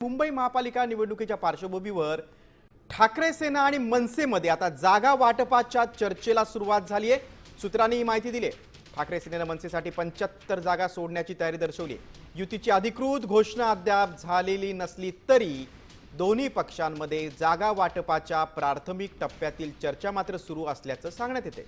मुंबई महापालिका निवडणुकीच्या पार्श्वभूमीवर ठाकरे सेना आणि मनसेमध्ये आता जागा वाटपाच्या चर्चेला सुरुवात झाली आहे. सूत्रांनी ही माहिती दिली ठाकरे सेनेनं मनसेसाठी पंच्याहत्तर जागा सोडण्याची तयारी दर्शवली युतीची अधिकृत घोषणा अद्याप झालेली नसली तरी दोन्ही पक्षांमध्ये जागा वाटपाच्या प्राथमिक टप्प्यातील चर्चा मात्र सुरू असल्याचं सांगण्यात येते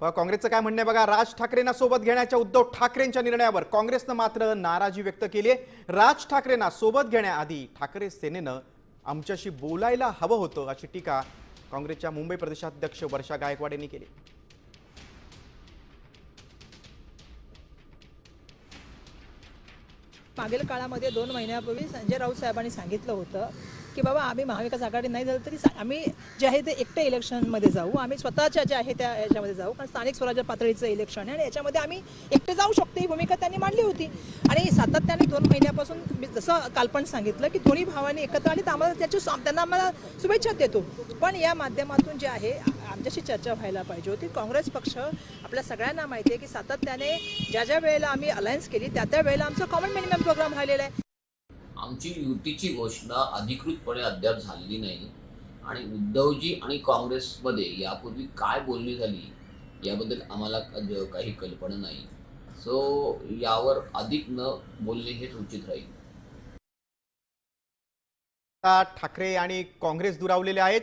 काँग्रेसचं काय म्हणणं आहे बघा राज ठाकरेंना सोबत घेण्याच्या उद्धव ठाकरेंच्या निर्णयावर काँग्रेसनं मात्र नाराजी व्यक्त केली आहे. राज ठाकरेंना सोबत घेण्याआधी ठाकरे सेनेनं आमच्याशी बोलायला हवं होतं अशी टीका काँग्रेसच्या मुंबई प्रदेशाध्यक्ष वर्षा गायकवाड यांनी केली. मागील काळामध्ये दोन महिन्यापूर्वी संजय राऊत साहेबांनी सांगितलं होतं की बाबा आम्ही महाविकास आघाडी नाही झालं तरी सा- आम्ही जे आहे ते एकट्या इलेक्शनमध्ये जाऊ. आम्ही स्वतःच्या ज्या आहे त्या याच्यामध्ये जाऊ. कारण स्थानिक स्वराज्य पातळीचं इलेक्शन आहे आणि याच्यामध्ये आम्ही एकटे जाऊ शकतो. ही भूमिका त्यांनी मांडली होती. आणि सातत्याने दोन महिन्यापासून मी जसं कालपण सांगितलं की दोन्ही भावांनी एकत्र आली तर आम्हाला त्याची त्यांना आम्हाला शुभेच्छा देतो. पण या माध्यमातून जे आहे आमच्याशी चर्चा व्हायला पाहिजे होती. काँग्रेस पक्ष आपल्या सगळ्यांना माहिती आहे की सातत्याने ज्या ज्या वेळेला आम्ही अलायन्स केली त्या त्या वेळेला आमचा कॉमन मिनिमम प्रोग्राम राहिलेला आहे. आमची युतीची घोषणा अधिकृतपणे अद्याप झालेली नाही. आणि उद्धवजी आणि काँग्रेसमध्ये यापूर्वी काय बोलणी झाली याबद्दल आम्हाला काही कल्पना नाही. सो यावर अधिक न बोलणे हेच उचित राहील. ठाकरे आणि काँग्रेस दुरावलेले आहेत.